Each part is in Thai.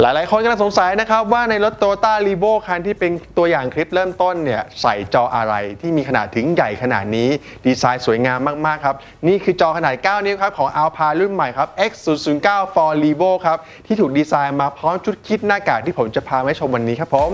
หลายๆ คนกำลังสงสัยนะครับว่าในรถโต y ต้ารีโวคันที่เป็นตัวอย่างคลิปเริ่มต้นเนี่ยใส่จออะไรที่มีขนาดถึงใหญ่ขนาดนี้ ดีไซน์สวยงามมาก ๆ ครับ นี่คือจอขนาด 9 นิ้วครับของ Alpine รุ่นใหม่ครับ X009 for Revo ครับ ที่ถูกดีไซน์มาพร้อมชุดคิดหน้ากากที่ผมจะพาไปชมวันนี้ครับผม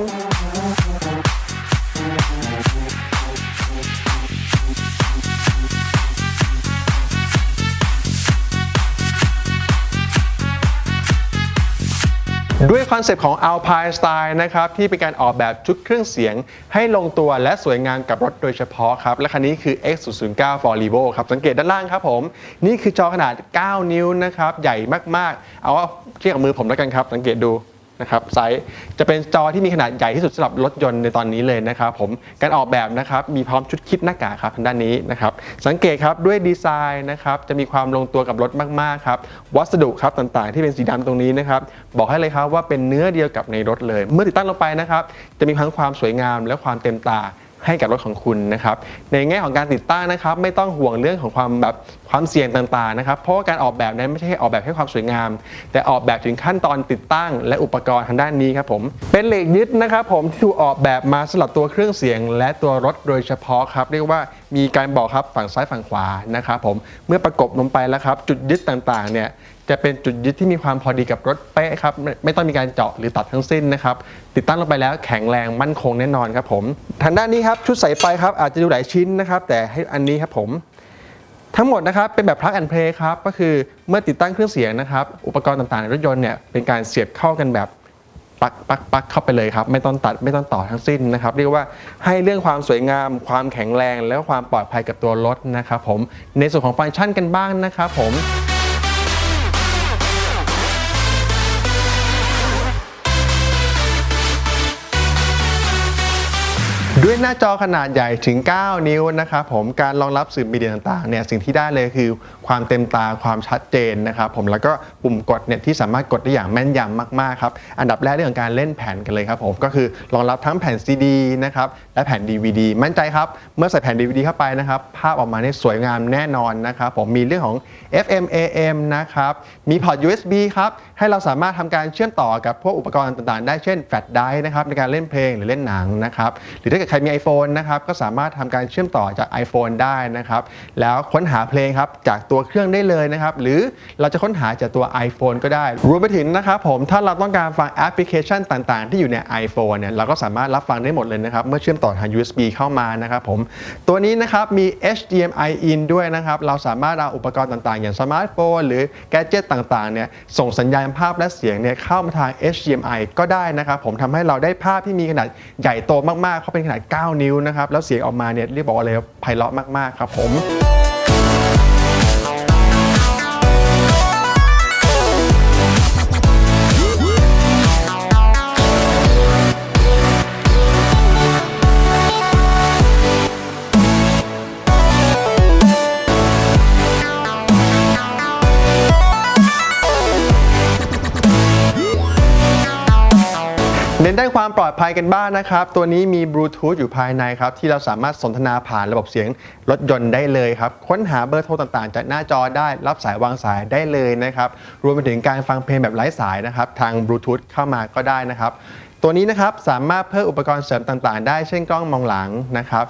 ด้วยคอนเซปต์ของ Alpine Style นะครับที่เป็นการออกแบบชุดเครื่องเสียง ให้ลงตัวและสวยงามกับรถโดยเฉพาะครับ และคันนี้คือ X009 for Revo ครับ สังเกตด้านล่างครับผม นี่คือจอขนาด 9 นิ้วนะครับ ใหญ่มากๆ เอาว่าเทียบกับมือผมแล้วกันครับ สังเกตดู นะครับไซส์จะเป็นจอที่มีขนาดใหญ่ที่สุดสำหรับรถยนต์ในตอนนี้เลยนะครับผมการออกแบบนะครับมีพร้อมชุดคิดหน้ากากครับทางด้านนี้นะครับสังเกตครับด้วยดีไซน์นะครับจะมีความลงตัวกับรถมากๆครับวัสดุครับต่างๆ ที่เป็นสีดำตรงนี้นะครับบอกให้เลยครับว่าเป็นเนื้อเดียวกับในรถเลย เมื่อติดตั้งลงไปนะครับจะมีทั้งความสวยงามและความเต็มตา ให้กับรถของคุณนะครับ ในแง่ของการติดตั้งนะครับ ไม่ต้องห่วงเรื่องของความแบบความเสี่ยงต่างๆนะครับ เพราะว่าการออกแบบนั้นไม่ใช่ออกแบบให้ความสวยงาม แต่ออกแบบถึงขั้นตอนติดตั้ง และอุปกรณ์ทางด้านนี้ครับผม เป็นเหล็กยึดนะครับ ผมที่ถูกออกแบบมาสำหรับตัวเครื่องเสียง และตัวรถโดยเฉพาะครับ เรียกว่า มีการบอกครับฝั่งซ้ายฝั่งขวานะครับผมเมื่อประกบลงไปแล้วครับ จุดยึดต่างๆเนี่ยจะเป็นจุดยึดที่มีความพอดีกับรถเป๊ะครับไม่ไม่ต้องมีการเจาะหรือตัดทั้งสิ้นนะครับ ติดตั้งลงไปแล้วแข็งแรงมั่นคงแน่นอนครับผมทางด้านนี้ครับชุดสายไฟครับอาจจะดูหลายชิ้นนะครับ แต่ให้อันนี้ครับผมทั้งหมดนะครับเป็นแบบ plug and play ครับก็คือเมื่อติดตั้งเครื่องเสียงนะครับอุปกรณ์ต่างๆในรถยนต์เนี่ยเป็นการเสียบเข้ากันแบบ ปักปักปักเข้าไปเลยครับ ไม่ต้องตัดไม่ต้องต่อทั้งสิ้นนะครับ เรียกว่าให้เรื่องความสวยงาม ความแข็งแรง และความปลอดภัยกับตัวรถนะครับผมในส่วนของฟังก์ชันกันบ้างนะครับผม ด้วยหน้าจอขนาดใหญ่ถึง 9 นิ้วนะครับผมการรองรับสื่อมีเดียต่างๆเนี่ยสิ่งที่ได้เลยคือความเต็มตาความชัดเจนนะครับผมแล้วก็ปุ่มกดเนี่ยที่สามารถกดได้อย่างแม่นยำมากๆครับอันดับแรกเรื่องของการเล่นแผ่นกันเลยครับผมก็คือรองรับทั้งแผ่น CD นะครับและแผ่น DVD มั่นใจครับเมื่อใส่แผ่น DVD เข้าไปนะครับภาพออกมาเนี่ยสวยงามแน่นอนนะครับผมมีเรื่องของ FM AM นะครับมีพอร์ต USB ครับให้เราสามารถทำการเชื่อมต่อกับพวกอุปกรณ์ต่างๆ ได้เช่นแฟลชไดร์นะครับในการเล่นเพลงหรือเล่นหนังนะครับหรือถ้าเกิดใครมี iPhone นะครับก็สามารถทำการเชื่อมต่อจาก iPhone ได้นะครับ แล้วค้นหาเพลงครับจากตัวเครื่องได้เลยนะครับ หรือเราจะค้นหาจากตัว iPhone ก็ได้ รวมไปถึงนะครับผมถ้าเราต้องการฟังแอปพลิเคชันต่างๆ ที่อยู่ใน iPhone เนี่ยเราก็สามารถรับฟังได้หมดเลยนะครับ เมื่อเชื่อมต่อทาง USB เข้ามานะครับผม ตัวนี้นะครับมี HDMI in ด้วยนะครับ เราสามารถเอาอุปกรณ์ต่างๆ อย่างสมาร์ทโฟนหรือแกจิตต่างๆเนี่ยส่งสัญญาณภาพและเสียงเนี่ยเข้ามาทาง HDMI ก็ได้นะครับผมทำให้เราได้ภาพที่มีขนาดใหญ่โตมากๆเขาเป็นขนาด9 นิ้วนะครับแล้วเสียงออกมาเนี่ยเรียกบอกว่าเลยว่าไพเราะมากๆครับผม ด้านความปลอดภัยกันบ้างนะครับ ตัวนี้มีบลูทูธอยู่ภายในครับ ที่เราสามารถสนทนาผ่านระบบเสียงรถยนต์ได้เลยครับ ค้นหาเบอร์โทรต่างๆ จากหน้าจอได้รับสายวางสายได้เลยนะครับ รวมไปถึงการฟังเพลงแบบไร้สายนะครับ ทางบลูทูธเข้ามาก็ได้นะครับ ตัวนี้นะครับสามารถเพิ่มอุปกรณ์เสริมต่างๆ ได้เช่นกล้องมองหลังนะครับ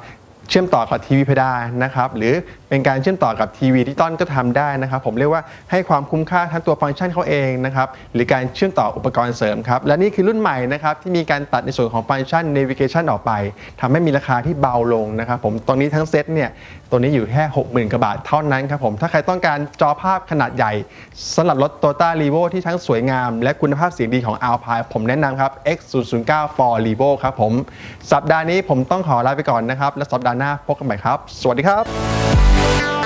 เชื่อมต่อกับทีวีเพดานนะครับ หรือเป็นการเชื่อมต่อกับทีวีดิจิตอลก็ทำได้นะครับ ผมเรียกว่าให้ความคุ้มค่าทั้งตัวฟังก์ชันเขาเองนะครับหรือการเชื่อมต่ออุปกรณ์เสริมครับและนี่คือรุ่นใหม่นะครับที่มีการตัดในส่วนของฟังก์ชัน navigation ออกไปทำให้มีราคาที่เบาลงนะครับผมตรงนี้ทั้งเซตเนี่ยตัวนี้อยู่แค่ 60,000กว่าบาทเท่านั้นครับผมถ้าใครต้องการจอภาพขนาดใหญ่สำหรับรถ Toyota r e v o ที่ทั้งสวยงาม และคุณภาพเสียงดีของ Alpine ผมแนะนำครับ X009 for r e v o ครับผม สัปดาห์นี้ผมต้องขอลาไปก่อนนะครับ และสัปดาห์หน้าพบกันใหม่ครับ สวัสดีครับ Bye.